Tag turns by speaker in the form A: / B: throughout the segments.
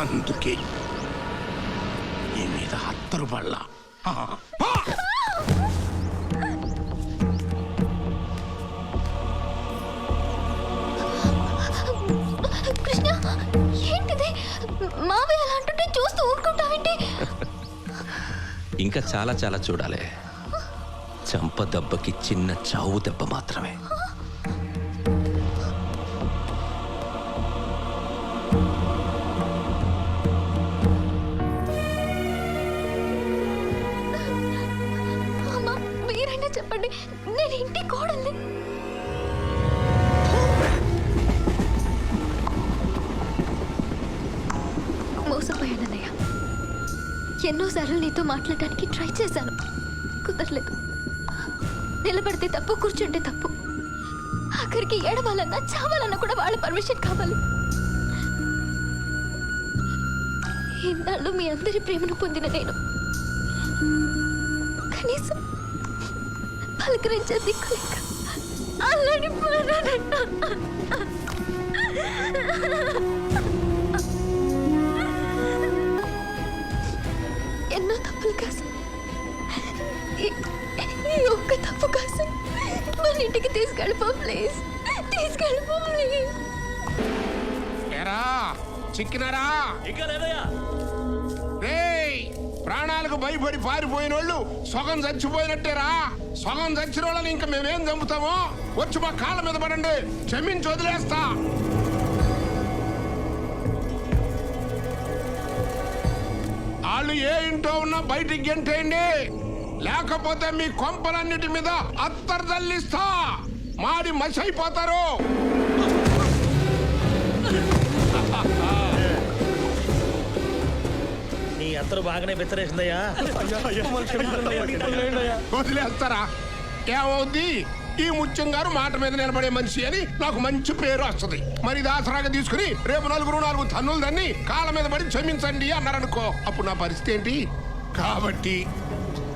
A: అందుకే నీ మీద హత్తరు పళ్ళ
B: కృష్ణ ఏంటిది? మావయ్య అలా అంటుంటే చూస్తూ ఊరుకుంటావేంటి?
C: ఇంకా చాలా చాలా చూడాలి. చంప దెబ్బకి చిన్న చావు దెబ్బ మాత్రమే.
B: ఎన్నోసార్లు నీతో మాట్లాడడానికి ట్రై చేశాను. కుదరలేదు. నిలబడితే తప్పు కూర్చుంటే తప్పు. ఆఖరికి ఏడవాలన్నా చావాలన్నా కూడా వాళ్ళ పర్మిషన్ కావాలి. ఇన్నాళ్ళు మీ అందరి ప్రేమను పొందిన నేను. కనీసం పలకరించే దిక్కు అల్లడి తప్పులు కాసి. ఈ- ఒక్క తప్పు కాసి. మన ఇంటికి తీసుకెళ్ళిపో ప్లీజ్. తీసుకెళ్ళిపో ప్లీజ్.
A: ఎరా చిక్కినారా? రేయ్ ప్రాణాలకు భయపడి పారిపోయిన వాళ్ళు సగం చచ్చిపోయినట్టేరా. సగం చచ్చిన వాళ్ళని ఇంకా మేమేం చంపుతామో? వచ్చి మా కాళ్ళ మీద పడండి. క్షమించి వదిలేస్తా వాళ్ళు ఏ ఇంట్లో ఉన్నా బయటికి గెంటేయండి. లేకపోతే మీ కొంపలన్నిటి మీద అత్తరు తల్లిస్తా మాడి మసి అయిపోతారు
D: నీ అత్తరు బాగానే బెత్తరేసిందయ్యా.
A: వదిలేస్తారా? ఏమవుద్ది? ఈ ముత్యం గారు మాట మీద నిలబడే మనిషి అని నాకు మంచి పేరు వస్తుంది. మరి ఇది ఆసరాగా తీసుకుని రేపు నలుగురు నాలుగు తన్నులు దాన్ని కాళ్ళ మీద పడి క్షమించండి అన్నారనుకో. అప్పుడు నా పరిస్థితి ఏంటి? కాబట్టి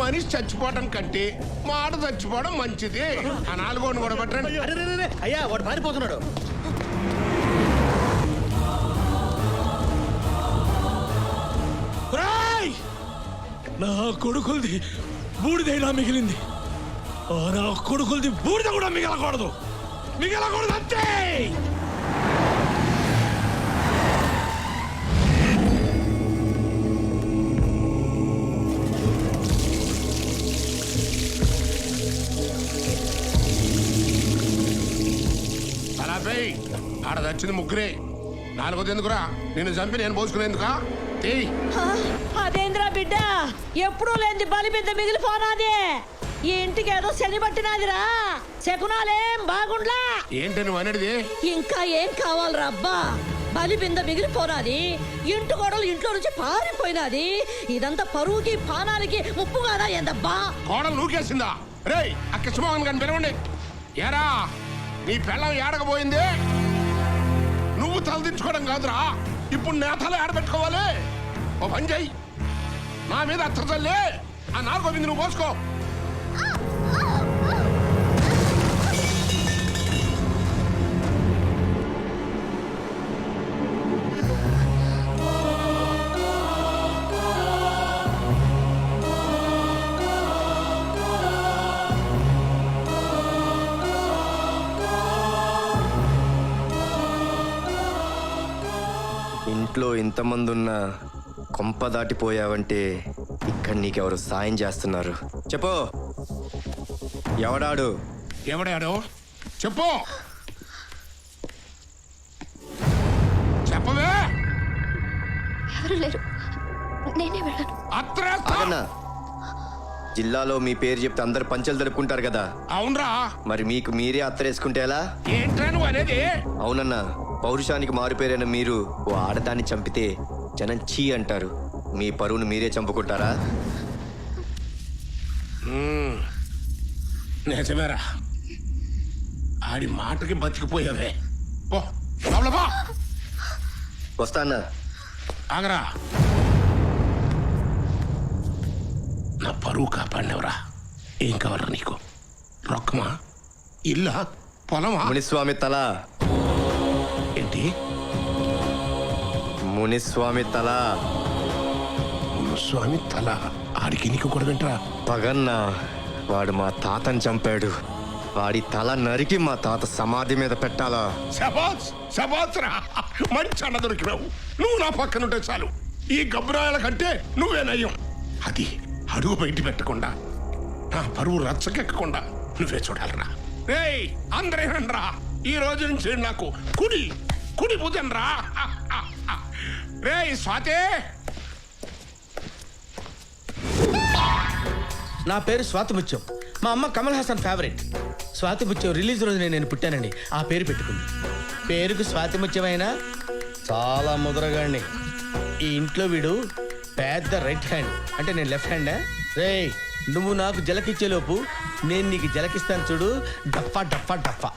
A: మనిషి చచ్చిపోవడం కంటే మాట చచ్చిపోవడం మంచిది. ఆ నాలుగోని కూడా పెట్టండి.
D: అయ్యా వాడు పారిపోతున్నాడు
E: రాయ్ నా కొడుకులది బూడిదైనా మిగిలింది. నా కొడుకులది బూడిద కూడా మిగలకూడదు. మిగలకూడదు అంతే!
A: ఆడ చచ్చింది ముగ్గురే. నాలుగోది ఎందుకురా? నేను చంపి నేను పోసుకునేందుకా?
F: అదేంద్రా బిడ్డ? ఎప్పుడూ లేని బలి బిడ్డ మిగిలిపోనాది. ఈ ఇంటికి ఏదో శని పట్టినాదిరా. శకునాలేం బాగుండ్లా.
A: ఏంటి నువ్వు అనేది
F: ఇంకా ఏం కావాలరా అబ్బా? బలి బింద మిగిలిపోనాది. ఇంటి గోడలు ఇంట్లో నుంచి పారిపోయినాది. ఇదంతా పరువుకి పానాలకి ముప్పు కాదా ఏందబ్బా?
A: కోడలు నూకేసిందా? రేయ్ అక్క సుమోహన్ గారిని పిలవండి. ఏరా నీ పెళ్ళం ఏడకపోయింది? నువ్వు తలదించుకోవడం కాదురా. ఇప్పుడు నేతలు ఆడబెట్టుకోవాలి. ఓ పని చెయ్యి నా మీద అత్తరు చల్లే. ఆ నాలుగో నువ్వు పోసుకో
G: ఇంతమంది ఉన్నా కొంప దాటిపోయావంటే ఇక్కడ నీకెవరు సాయం చేస్తున్నారు? చెప్పు. ఎవడాడు?
A: ఎవడాడు? చెప్పు. చెప్పవే.
B: ఎవరు లేరు? నేనే వెళ్ళను.
A: అత్రేస్తా.
G: ఆగన్నా. జిల్లాలో మీ పేరు చెప్తే అందరు పంచలు జరుపుకుంటారు కదా.
A: అవునరా.
G: మరి మీకు మీరే అత్తరేసుకుంటే ఎలా?
A: ఏంట్రా నువ్వు అనేది?
G: అవునన్నా. పౌరుషానికి మారుపేరైన మీరు ఓ ఆడదాన్ని చంపితే జనం చీ అంటారు. మీ పరువును మీరే చంపుకుంటారా?
A: నిజమేరా. ఆడి మాటకి బతికిపోయావే. పో లోపల పో.
G: వస్తా అన్నా.
A: ఆగరా. నా పరువు కాపాడినవరా. ఏం కావాలరా నీకు? రొక్కమా? ఇల్లా? పొలమా?
G: మునిస్వామి తల. మునిస్వామి తల.
A: స్వామి తల. ఆడికి నీకు కొడగంటరా
G: పగన్న వాడు మా తాతని చంపాడు. వాడి తల నరికి మా తాత సమాధి మీద పెట్టాలా?
A: శబాస్ శబాస్ రా మంచి అన్న దొరికినావు. నువ్వు నా పక్కనుంటే చాలు. ఈ గబ్బరాయల కంటే నువ్వే నయ్యం అది అడుగు బయట పెట్టకుండా నా పరువు రచ్చకెక్కకుండా నువ్వే చూడాలరా. రేయ్ అందరే రా ఈ రోజు నుంచి నాకు కుడి కుడి భుజం రా రే స్వాతి!
H: నా పేరు స్వాతి బుచ్చం. మా అమ్మ కమల్ హాసన్ ఫేవరెట్ స్వాతి బుచ్చం రిలీజ్ రోజునే నేను పుట్టానండి. ఆ పేరు పెట్టుకుంది. పేరుకు స్వాతి ముత్యమైనా చాలా ముదరగాడిని. ఈ ఇంట్లో వీడు పెద్ద రైట్ హ్యాండ్ అంటే నేను లెఫ్ట్ హ్యాండా రేయ్ నువ్వు నాకు జలకిచ్చేలోపు నేను నీకు జలకిస్తాను చూడు. డఫా డఫా డఫా.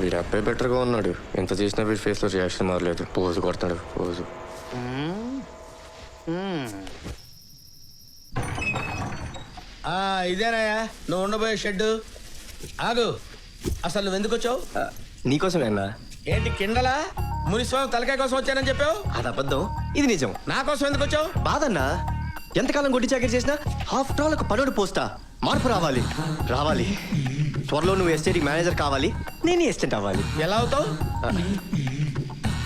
G: వీడు అబ్బాయి బెటర్గా ఉన్నాడు. ఎంత చేసినా వీడి ఫేస్లో రియాక్షన్ మారలేదు. పోజు కొడతాడు. పోజు.
H: ఆ, ఇదేనాయా నువ్వు ఉండబోయే షెడ్ ఆగు. అసలు నువ్వు ఎందుకు వచ్చావు?
G: ఆ, నీకోసమే అన్నా
H: ఏంటి కిండలా? మునిస్వామి తలకాయ కోసం వచ్చానని చెప్పావు?
G: అది అబద్ధం. ఇది నిజం.
H: నా కోసం ఎందుకు వచ్చావు?
G: బాధన్నా? ఎంతకాలం గుడ్డి చాకరీ చేసినా హాఫ్ ఆల్ ఒక పనుడు పోస్తా మార్పు రావాలి. రావాలి. త్వరలో నువ్వు ఎస్టేట్ మేనేజర్ కావాలి నేను ఎస్టేట్ అవ్వాలి.
H: ఎలా అవుతావు?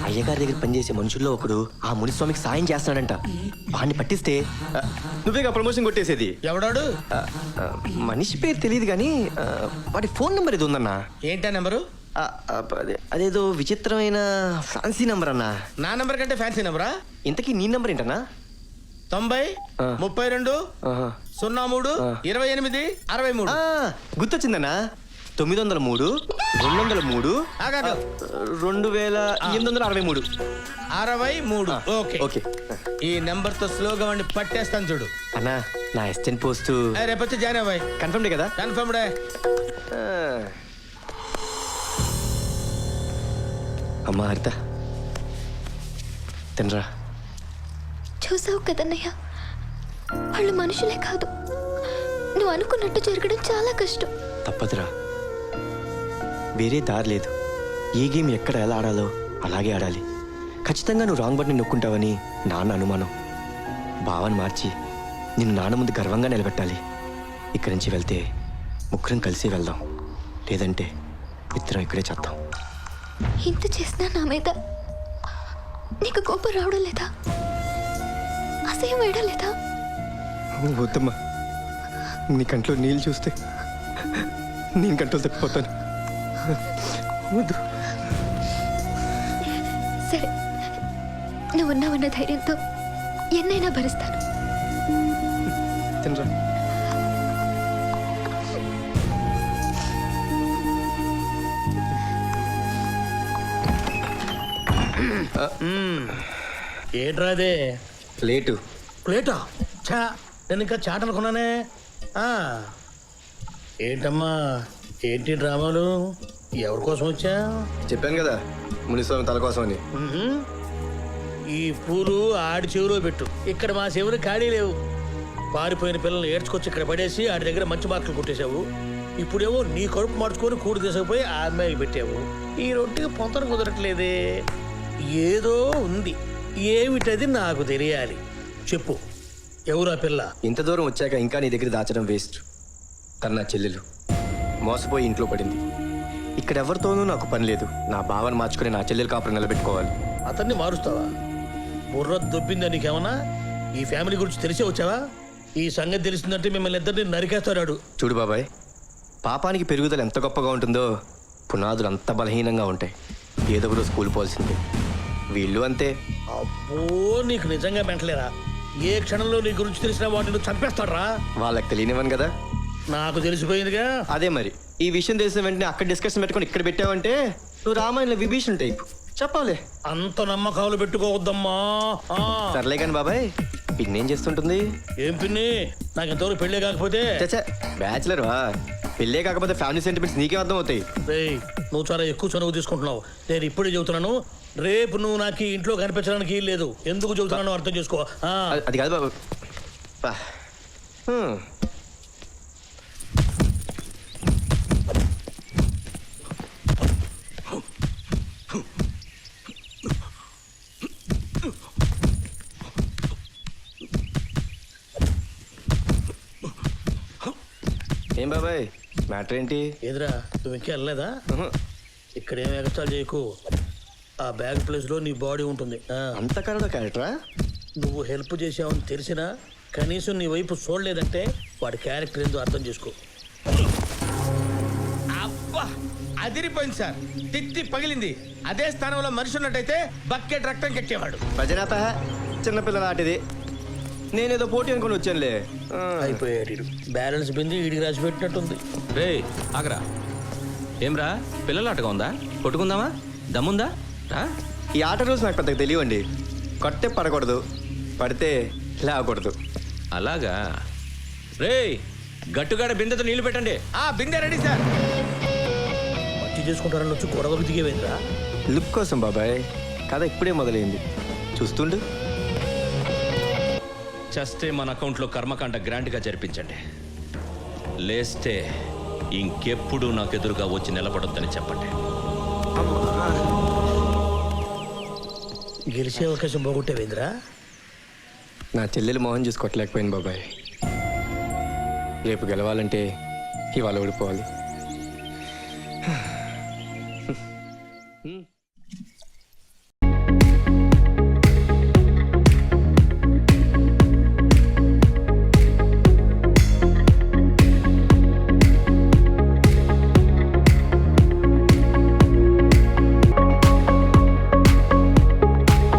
G: అయ్యగారి దగ్గర పనిచేసే మనుషుల్లో ఒకడు ఆ మునిస్వామికి సాయం చేస్తున్నాడంట. వాడిని పట్టిస్తే ఆ, నువ్వేగా ప్రమోషన్ కొట్టేసేది.
H: ఎవడాడు?
G: మనిషి పేరు తెలియదు కానీ వాడి ఫోన్ నెంబర్ ఇది ఉందన్నా.
H: ఏంటా నెంబరు?
G: అదేదో విచిత్రమైన ఫ్యాన్సీ నెంబర్ అన్నా
H: నా నెంబర్ కంటే ఫ్యాన్సీ నెంబరా?
G: ఇంతకీ నీ నెంబర్ ఏంటన్నా?
H: తొంభై. ముప్పై రెండు. సున్నా మూడు. ఇరవై ఎనిమిది అరవై మూడు.
G: ఆ, గుర్తొచ్చిందన్నా? తొమ్మిది వందల మూడు రెండు వందల మూడు రెండు వేల ఎనిమిది వందల అరవై మూడు.
H: అరవై మూడు. ఓకే.
G: ఓకే.
H: ఈ నెంబర్తో స్లోగా వాడిని పట్టేస్తాను చూడు.
G: అన్నా నా అసిస్టెంట్ పోస్ట్
H: ఏ, రేపు వచ్చి జాయిన్ అవ్వాయి
G: కన్ఫర్మ్డే కదా?
H: కన్ఫర్మ్.
G: అమ్మా హరిత. తినరా?
B: చూసావు కదన్నయ్య వాళ్ళు మనుషులే కాదు. నువ్వు అనుకున్నట్టు జరగడం చాలా కష్టం.
G: తప్పదురా. వేరే దారి లేదు. ఏ గేమ్ ఎక్కడ ఎలా ఆడాలో అలాగే ఆడాలి. ఖచ్చితంగా నువ్వు రాంగ్ బట్ని నొక్కుంటావని నాన్న అనుమానం. భావాన్ని మార్చి నిన్ను నాన్న ముందు గర్వంగా నిలబెట్టాలి. ఇక్కడి నుంచి వెళ్తే ముగ్గురం కలిసి వెళ్దాం. లేదంటే ఇద్దరం ఇక్కడే చేద్దాం.
B: ఇంత చేసినా నా మీద నీకు కోపం రావడం లేదా? అసహ్యం వేయడం లేదా?
G: వద్దమ్మా. నీ కంట్లో నీళ్ళు చూస్తే నేను కంట్లో తప్పిపోతాను. వద్దు.
B: సరే. నువ్వున్నావన్న ధైర్యంతో ఎన్నైనా భరిస్తాను.
G: తినరా?
H: ఏంట్రా అదే?
G: లేటు
H: ప్లేటా? చా నేను ఇంకా చాట్ అనుకున్నానే. ఏంటమ్మా? ఏంటి డ్రామాలు? ఎవరి కోసం వచ్చా?
G: చెప్పాను కదా మునిస్వామి తల కోసం అని.
H: ఈ పూలు ఆడి చెవిలో పెట్టు. ఇక్కడ మా చెవులు ఖాళీ లేవు. పారిపోయిన పిల్లల్ని ఏడ్చుకొచ్చి ఇక్కడ పడేసి ఆడి దగ్గర మంచి మార్కులు కొట్టేశావు. ఇప్పుడేమో నీ కడుపు మార్చుకొని కూడి తీసుకుపోయి ఆ అమ్మాయికి పెట్టావు. ఈ రొట్టెకి పొంతన కుదరట్లేదే. ఏదో ఉంది. ఏమిటది నాకు తెలియాలి. చెప్పు. ఎవరా పిల్ల?
G: ఇంత దూరం వచ్చాక ఇంకా నీ దగ్గర దాచడం వేస్ట్. తన నా చెల్లెలు. మోసపోయి ఇంట్లో పడింది. ఇక్కడ ఎవరితోనూ నాకు పని లేదు. నా భావన మార్చుకుని నా చెల్లెలు కాపురం నిలబెట్టుకోవాలి.
H: అతన్ని మారుస్తావా? బుర్ర దొబ్బిందా నీకేమన్నా? ఈ ఫ్యామిలీ గురించి తెలిసే వచ్చావా? ఈ సంగతి తెలిసిందంటే మిమ్మల్ని ఇద్దరిని నరికేస్తాడు
G: చూడు బాబాయ్ పాపానికి పెరుగుదల ఎంత గొప్పగా ఉంటుందో పునాదులు అంత బలహీనంగా ఉంటాయి. ఏదో ఒకరోజు స్కూల్ పోల్సిందే వీళ్ళు అంతే.
H: అబ్బో నీకు నిజంగా మెంటలేరా? ఏ క్షణంలో నీ గురించి తెలిసిన వాటిని చంపేస్తాడ్రా?
G: వాళ్ళకి తెలియనివ్వను కదా.
H: నాకు తెలిసిపోయిందిగా.
G: అదే మరి. ఈ విషయం తెలిసిన వెంటనే అక్కడ డిస్కషన్ పెట్టుకొని ఇక్కడ పెట్టావంటే నువ్వు రామాయణంలో విభీషణ్ టైప్ చెప్పాలి.
H: అంత నమ్మకాలు పెట్టుకోవద్దమ్మా. ఆ,
G: సర్లే కానీ బాబాయ్ పిన్నేం చేస్తుంటుంది?
H: ఏం పిన్ని? నాకు ఎంతవరకు పెళ్ళే కాకపోతే.
G: చచ్చా బ్యాచులర్ వా? పెళ్ళే కాకపోతే ఫ్యామిలీ సెంటిమెంట్స్ నీకే అర్థం అవుతాయి
H: రేయ్ నువ్వు చాలా ఎక్కువ చనువు తీసుకుంటున్నావు. నేను ఇప్పుడే చెబుతున్నాను రేపు నువ్వు నాకు ఈ ఇంట్లో కనిపించడానికి లేదు. ఎందుకు చెబుతున్నానో అర్థం చేసుకో. ఆ,
G: అది- అది కాదు బాబు. బా. హ్మ్. ఏం బాబాయ్? మ్యాటర్ ఏంటి?
H: ఏదిరా నువ్వు ఇంకా వెళ్ళలేదా?
G: ఉహు.
H: ఇక్కడ ఏం ఎగస్టాల్ చేయకు. ఆ బ్యాగ్ ప్లేస్లో నీ బాడీ ఉంటుంది. ఆ,
G: అంత కరడ క్యారెక్టరా?
H: నువ్వు హెల్ప్ చేసావని తెలిసినా కనీసం నీ వైపు చూడలేదంటే వాడి క్యారెక్టర్ ఏందో అర్థం చేసుకో.
I: అబ్బా! అదిరిపోయింది సార్. తిత్తి పగిలింది. అదే స్థానంలో మనిషి ఉన్నట్టయితే బకెట్ రక్తం కట్టేవాడు.
G: భజనాత చిన్నపిల్లల ఆటిది. నేనేదో పోటీ అనుకుని వచ్చానులే. ఆ,
H: అయిపోయాడు ఈడు. బ్యాలెన్స్ బింది వీడికి రాసి పెట్టినట్టుంది.
C: రే ఆగరా. ఏమ్రా? పిల్లలాటగా ఉందా? కొట్టుకుందామా? దమ్ముందా?
G: ఈ ఆట రూల్స్ నాకు పెద్దగా తెలియండి కొట్టే పడకూడదు పడితే లేవకూడదు.
C: అలాగా? రే గట్టుగాడ బిందెతో నీళ్ళు పెట్టండి.
I: ఆ బిందె రెడీ సార్.
H: మట్టి చేసుకుంటారని వచ్చి గొడవకు దిగేవేంద్రా
G: లుక్ కోసం బాబాయ్. కథ ఇప్పుడే మొదలైంది. చూస్తుండు?
C: చస్తే మన అకౌంట్లో కర్మకాండ గ్రాండ్గా జరిపించండి. లేస్తే ఇంకెప్పుడు నాకు ఎదురుగా వచ్చి నిలబడొద్దని చెప్పండి.
H: గెలిచే అవకాశం పోగొట్టేవేంద్రా?
G: నా చెల్లెలు మోహన్ చూసుకోవట్లేకపోయింది బాబాయ్. రేపు గెలవాలంటే ఇవాళ ఓడిపోవాలి.